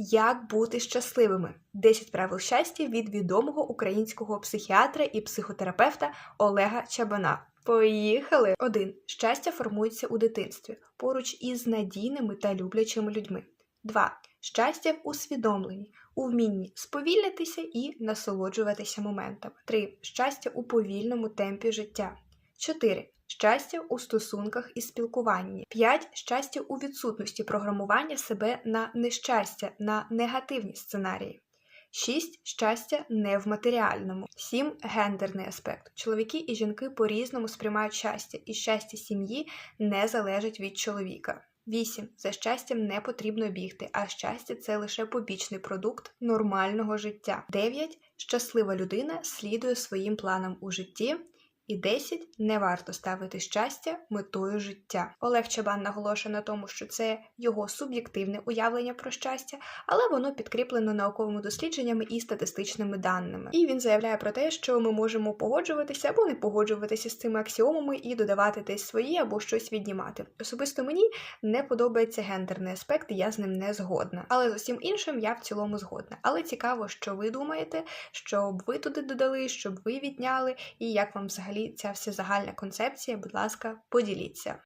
Як бути щасливими? 10 правил щастя від відомого українського психіатра і психотерапевта Олега Чабана. Поїхали! 1. Щастя формується у дитинстві поруч із надійними та люблячими людьми. 2. Щастя в усвідомленні, у вмінні сповільнитися і насолоджуватися моментами. 3. Щастя у повільному темпі життя. 4. Щастя у стосунках і спілкуванні. 5. Щастя у відсутності програмування себе на нещастя, на негативні сценарії. 6. Щастя не в матеріальному. 7. Гендерний аспект. Чоловіки і жінки по-різному сприймають щастя, і щастя сім'ї не залежить від чоловіка. 8. За щастям не потрібно бігти, а щастя це лише побічний продукт нормального життя. 9. Щаслива людина слідує своїм планам у житті. І 10. Не варто ставити щастя метою життя. Олег Чабан наголошує на тому, що це його суб'єктивне уявлення про щастя, але воно підкріплено науковими дослідженнями і статистичними даними. І він заявляє про те, що ми можемо погоджуватися або не погоджуватися з цими аксіомами і додавати десь свої або щось віднімати. Особисто мені не подобається гендерний аспект, я з ним не згодна. Але з усім іншим я в цілому згодна. Але цікаво, що ви думаєте, щоб ви туди додали, щоб ви відняли, і як вам взагалі ця вся загальна концепція, будь ласка, поділіться.